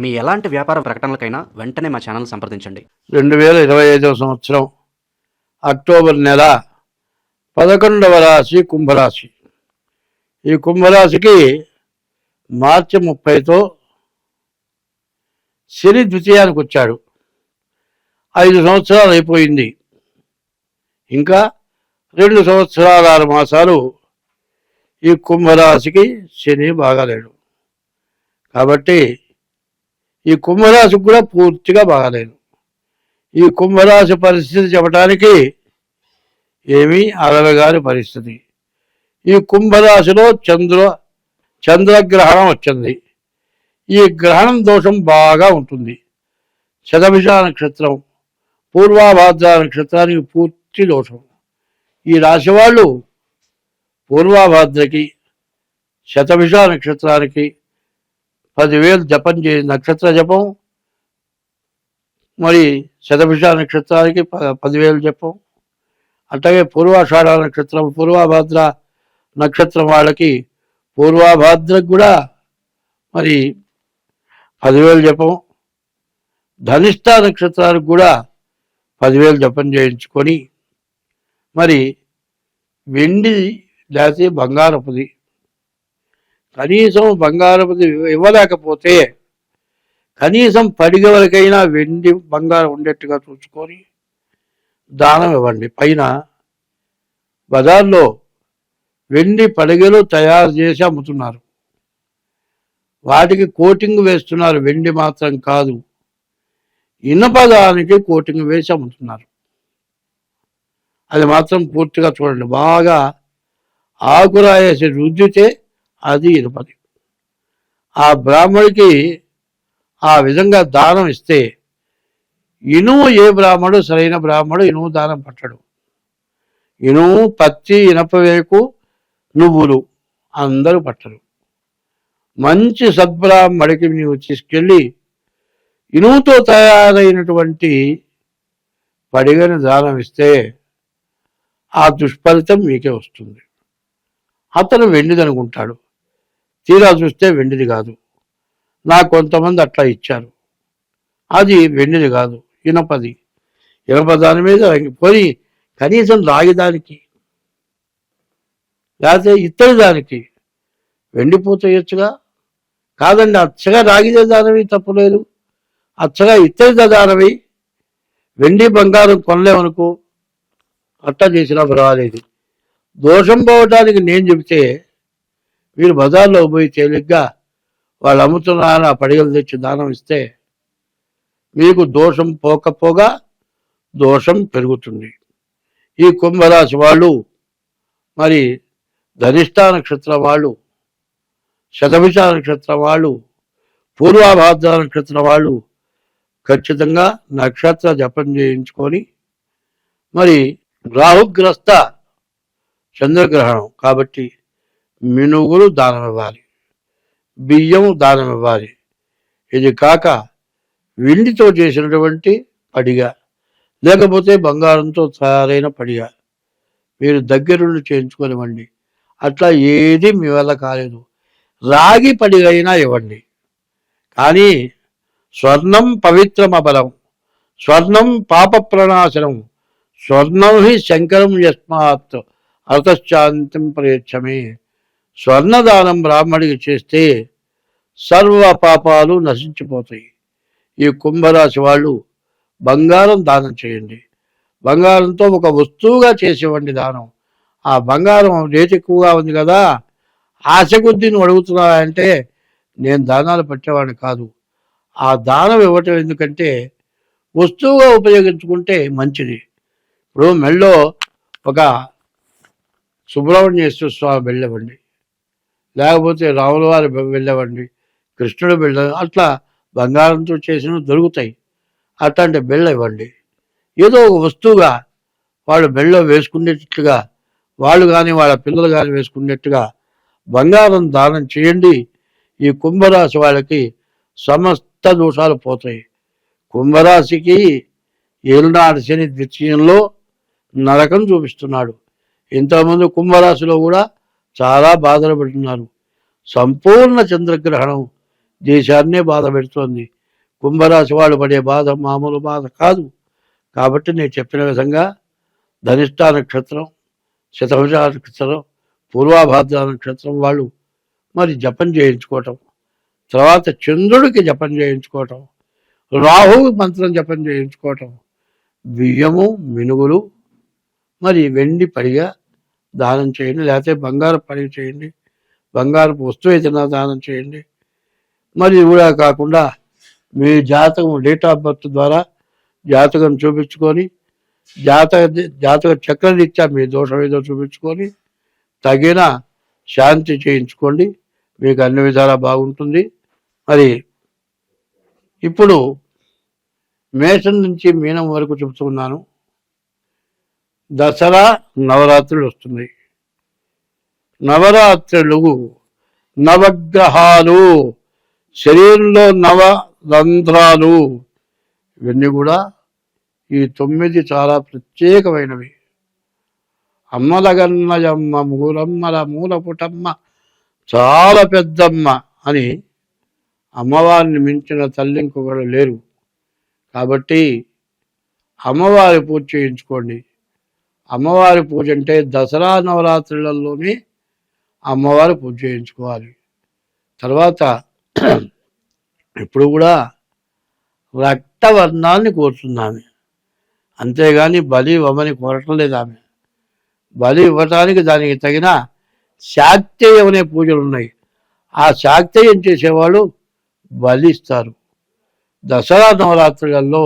మీ ఎలాంటి వ్యాపార ప్రకటనలకైనా వెంటనే మా ఛానల్ సంప్రదించండి. రెండు వేల ఇరవై ఐదవ సంవత్సరం అక్టోబర్ నెల పదకొండవ రాశి కుంభరాశి. ఈ కుంభరాశికి మార్చి ముప్పైతో శని ద్వితీయానికి వచ్చాడు. ఐదు సంవత్సరాలు అయిపోయింది. ఇంకా రెండు సంవత్సరాల ఆరు మాసాలు ఈ కుంభరాశికి శని బాగాలేడు. కాబట్టి ఈ కుంభరాశికి కూడా పూర్తిగా బాగాలేదు. ఈ కుంభరాశి పరిస్థితి చెప్పడానికి ఏమీ అరవగారి పరిస్థితి. ఈ కుంభరాశిలో చంద్ర చంద్రగ్రహణం వచ్చింది. ఈ గ్రహణం దోషం బాగా ఉంటుంది. శతభిష నక్షత్రం పూర్వాభాద్ర నక్షత్రానికి పూర్తి దోషం. ఈ రాశి వాళ్ళు పూర్వాభాద్రకి శతభిష నక్షత్రానికి పదివేలు జపం చే నక్షత్ర జపం మరి శతభిష నక్షత్రానికి ప- పదివేలు జపం అట్లాగే పూర్వాషాఢ నక్షత్రం పూర్వభాద్ర నక్షత్రం వాళ్ళకి పూర్వభాద్రకు కూడా మరి పదివేలు జపం ధనిష్ట నక్షత్రానికి కూడా పదివేలు జపం చేయించుకొని మరి వెండి లేకపోతే బంగారపుది కనీసం బంగారం ఇవ్వలేకపోతే కనీసం పడిగ వరకైనా వెండి బంగారం ఉండేట్టుగా చూసుకొని దానం ఇవ్వండి. పైన బజార్లో వెండి పడిగలు తయారు చేసి అమ్ముతున్నారు. వాటికి కోటింగ్ వేస్తున్నారు. వెండి మాత్రం కాదు. ఇనపదానికి కోటింగ్ వేసి అమ్ముతున్నారు. అది మాత్రం పూర్తిగా చూడండి. బాగా ఆకురాయేసి రుద్దితే అది ఇనుపది ఆ బ్రాహ్మడికి ఆ విధంగా దానం ఇస్తే ఇనుము ఏ బ్రాహ్మడు సరైన బ్రాహ్మడు ఇనుము దానం పట్టడు. ఇనుము పత్తి ఇనపవేకు నువ్వులు అందరూ పట్టరు. మంచి సద్బ్రాహ్మడికి నీవు తీసుకెళ్ళి ఇనుముతో తయారైనటువంటి పడిగని దానం ఇస్తే ఆ దుష్ఫలితం మీకే వస్తుంది. అతను వెళ్ళిదనుకుంటాడు తీరా చూస్తే వెండిది కాదు. నాకు కొంతమంది అట్లా ఇచ్చారు. అది వెండిది కాదు ఇనపది. ఇనప దాని మీద పోయి కనీసం రాగిదానికి లేకపోతే ఇత్తడి దానికి వెండిపోతేయచ్చుగా కాదండి అచ్చగా రాగిదే దానవి తప్పులేదు అచ్చగా ఇత్తడి దానవి వెండి బంగారం కొనలేమనుకో అట్ట చేసినా పర్వాలేదు. దోషం పోవటానికి నేను చెబితే వీరు బజార్లో పోయి తేలిగ్గా వాళ్ళు అమ్ముతున్నారని ఆ పడిగలు తెచ్చి దానం ఇస్తే మీకు దోషం పోకపోగా దోషం పెరుగుతుంది. ఈ కుంభరాశి వాళ్ళు మరి ధనిష్టా నక్షత్రం వాళ్ళు శతభిష నక్షత్రం వాళ్ళు పూర్వాభాద్ర నక్షత్రం వాళ్ళు ఖచ్చితంగా నక్షత్ర జపం చేయించుకొని మరి రాహుగ్రస్త చంద్రగ్రహణం. కాబట్టి మినుగులు దానమివ్వాలి బియ్యం దానం ఇది కాక వెండితో చేసినటువంటి పడిగ లేకపోతే బంగారంతో తయారైన పడిగ. మీరు దగ్గరుండి చేయించుకొనివ్వండి. అట్లా ఏది మీ వల్ల కాలేదు. రాగి పడిగైనా ఇవ్వండి. కానీ స్వర్ణం పవిత్రమబలం స్వర్ణం పాప ప్రణాశనం స్వర్ణం హి శంకరం యస్మాత్ అర్థశాంతిం ప్రయచ్చమే. స్వర్ణదానం బ్రాహ్మడికి చేస్తే సర్వ పాపాలు నశించిపోతాయి. ఈ కుంభరాశి వాళ్ళు బంగారం దానం చేయండి. బంగారంతో ఒక వస్తువుగా చేసేవండి దానం. ఆ బంగారం రేటు ఎక్కువగా ఉంది కదా ఆశ కొద్దీ నువ్వు అడుగుతున్నావంటే నేను దానాలు పెట్టేవాడిని కాదు. ఆ దానం ఇవ్వటం ఎందుకంటే వస్తువుగా ఉపయోగించుకుంటే మంచిది. ఇప్పుడు మెళ్ళో ఒక సుబ్రహ్మణ్యేశ్వర స్వామి వెళ్ళవండి లేకపోతే రాములవారి వెళ్ళవండి కృష్ణుడు బిళ్ళ అట్లా బంగారంతో చేసినవి దొరుకుతాయి. అట్లాంటి బిళ్ళ ఇవ్వండి. ఏదో ఒక వస్తువుగా వాళ్ళు బెళ్ళ వేసుకునేటట్లుగా వాళ్ళు కానీ వాళ్ళ పిల్లలు కానీ వేసుకునేట్టుగా బంగారం దానం చేయండి. ఈ కుంభరాశి వాళ్ళకి సమస్త దోషాలు పోతాయి. కుంభరాశికి ఏలునాడు శని ద్వితీయంలో నరకం చూపిస్తున్నాడు. ఇంతకుముందు కుంభరాశిలో కూడా చాలా బాధలు పడుతున్నారు. సంపూర్ణ చంద్రగ్రహణం దేశాన్నే బాధ పెడుతోంది. కుంభరాశి వాళ్ళు పడే బాధ మామూలు బాధ కాదు. కాబట్టి నేను చెప్పిన విధంగా ధనిష్టా నక్షత్రం శతభుజ నక్షత్రం పూర్వాభాద్ర నక్షత్రం వాళ్ళు మరి జపం చేయించుకోవటం తర్వాత చంద్రుడికి జపం చేయించుకోవటం రాహువు మంత్రం జపం చేయించుకోవటం బియ్యము మినుగులు మరి వెండి పడిగా దానం చేయండి లేకపోతే బంగారు పని చేయండి బంగారు వస్తువు ఏదైనా దానం చేయండి. మరి కూడా కాకుండా మీ జాతకం డేట్ ఆఫ్ బర్త్ ద్వారా జాతకం చూపించుకొని జాతక జాతక చక్రరీత్యా మీ దోషం ఏదో చూపించుకొని తగిన శాంతి చేయించుకోండి. మీకు అన్ని విధాలా బాగుంటుంది. మరి ఇప్పుడు మేషం నుంచి మీనం వరకు చెబుతున్నాను. దసరా నవరాత్రులు వస్తున్నాయి. నవరాత్రులు నవగ్రహాలు శరీరంలో నవ రంధ్రాలు ఇవన్నీ కూడా ఈ తొమ్మిది చాలా ప్రత్యేకమైనవి. అమ్మలగన్నయమ్మ మూలమ్మల మూల పుటమ్మ చాలా పెద్దమ్మ అని అమ్మవారిని మించిన తల్లి ఇంకొకరు లేరు. కాబట్టి అమ్మవారి పూజ చేయించుకోండి. అమ్మవారి పూజ అంటే దసరా నవరాత్రులలోనే అమ్మవారి పూజ చేయించుకోవాలి. తర్వాత ఇప్పుడు కూడా రక్తవర్ణాన్ని కోరుతుంది అంతేగాని బలి ఇవ్వమని కోరటం లేదు ఆమె. బలి ఇవ్వటానికి దానికి తగిన శాక్తేయం అనే పూజలు ఉన్నాయి. ఆ శాక్తేయం చేసేవాళ్ళు బలి ఇస్తారు. దసరా నవరాత్రులలో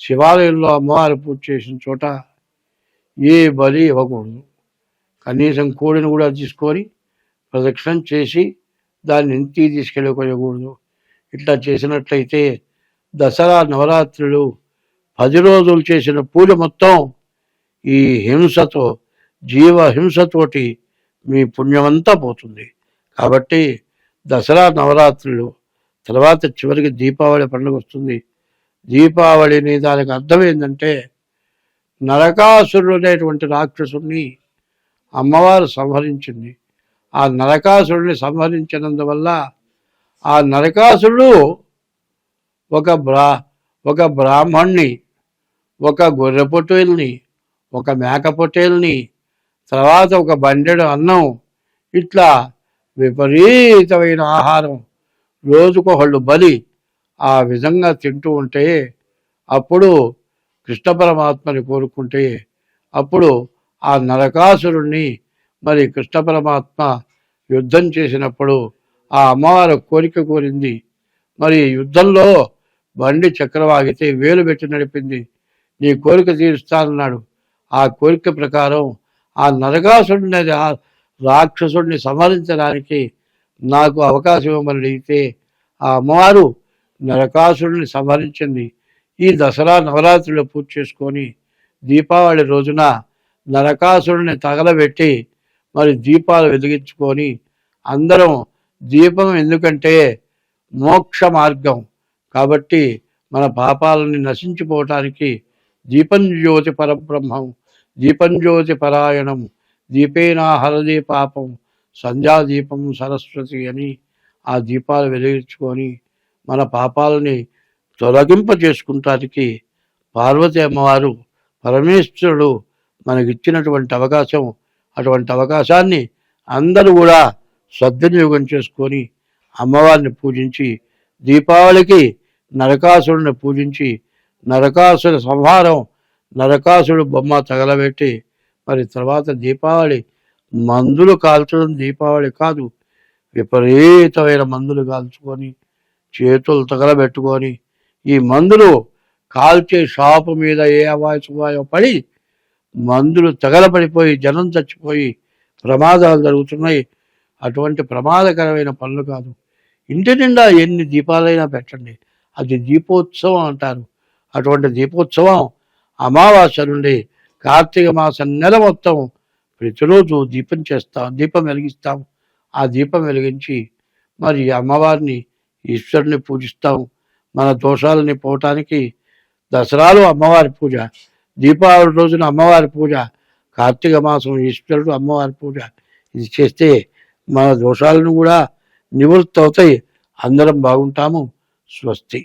శివాలయంలో అమ్మవారి పూజ చేసిన చోట ఏ బలి ఇవ్వకూడదు. కనీసం కోడిని కూడా తీసుకొని ప్రదక్షిణం చేసి దాన్ని ఇంటికి తీసుకెళ్ళకూడదు. ఇట్లా చేసినట్లయితే దసరా నవరాత్రులు పది రోజులు చేసిన పూజ మొత్తం ఈ హింసతో జీవ హింసతోటి మీ పుణ్యమంతా పోతుంది. కాబట్టి దసరా నవరాత్రులు తర్వాత చివరికి దీపావళి పండుగ వస్తుంది. దీపావళిని దానికి అర్థం ఏంటంటే నరకాసురుడు అనేటువంటి రాక్షసుడిని అమ్మవారు సంహరించింది. ఆ నరకాసురుడిని సంహరించినందువల్ల ఆ నరకాసురుడు ఒక బ్రా ఒక బ్రాహ్మణ్ణి ఒక గొర్రె పొట్టేల్ని ఒక మేక పొట్టేల్ని తర్వాత ఒక బండెడు అన్నం ఇట్లా విపరీతమైన ఆహారం రోజుకొకళ్ళు బలి ఆ విధంగా తింటూ ఉంటే అప్పుడు కృష్ణ పరమాత్మని కోరుకుంటే అప్పుడు ఆ నరకాసురుణ్ణి మరి కృష్ణ పరమాత్మ యుద్ధం చేసినప్పుడు ఆ అమ్మవారు కోరిక కోరింది. మరి యుద్ధంలో బండి చక్రవాగితే వేలు పెట్టి నడిపింది. నీ కోరిక తీరుస్తానన్నాడు. ఆ కోరిక ప్రకారం ఆ నరకాసుడిని ఆ రాక్షసుడిని సంహరించడానికి నాకు అవకాశం ఇవ్వమని అడిగితే ఆ అమ్మవారు నరకాసుడిని సంహరించింది. ఈ దసరా నవరాత్రులు పూజ చేసుకొని దీపావళి రోజున నరకాసురుని తగలబెట్టి మరి దీపాలు వెలిగించుకొని అందరం దీపం ఎందుకంటే మోక్ష మార్గం. కాబట్టి మన పాపాలని నశించిపోవటానికి దీపం జ్యోతి పరబ్రహ్మం దీపం జ్యోతి పరాయణం దీపేనా హరది పాపం సంధ్యాదీపం సరస్వతి అని ఆ దీపాలు వెలిగించుకొని మన పాపాలని తొలగింప చేసుకుంటానికి పార్వతి అమ్మవారు పరమేశ్వరుడు మనకిచ్చినటువంటి అవకాశం అటువంటి అవకాశాన్ని అందరూ కూడా సద్వినియోగం చేసుకొని అమ్మవారిని పూజించి దీపావళికి నరకాసురుని పూజించి నరకాసుర సంహారం నరకాసుడు బొమ్మ తగలబెట్టి మరి తర్వాత దీపావళి మందులు కాల్చడం దీపావళి కాదు విపరీతమైన మందులు కాల్చుకొని చేతులు తగలబెట్టుకొని ఈ మందులు కాల్చే షాపు మీద ఏ అవాయసమాయో పడి మందులు తగలబడిపోయి జనం చచ్చిపోయి ప్రమాదాలు జరుగుతున్నాయి. అటువంటి ప్రమాదకరమైన పనులు కాదు. ఇంటి నిండా ఎన్ని దీపాలైనా పెట్టండి. అది దీపోత్సవం అంటారు. అటువంటి దీపోత్సవం అమావాస్య నుండి కార్తీక మాసం నెల మొత్తం ప్రతిరోజు దీపం చేస్తాం దీపం వెలిగిస్తాం. ఆ దీపం వెలిగించి మరి అమ్మవారిని ఈశ్వరుని పూజిస్తాం. మన దోషాలని పోవటానికి దసరాలు అమ్మవారి పూజ దీపావళి రోజున అమ్మవారి పూజ కార్తీక మాసం ఈశ్వరుడు అమ్మవారి పూజ ఇది చేస్తే మన దోషాలను కూడా నివృత్తి అవుతాయి అందరం బాగుంటాము. స్వస్తి.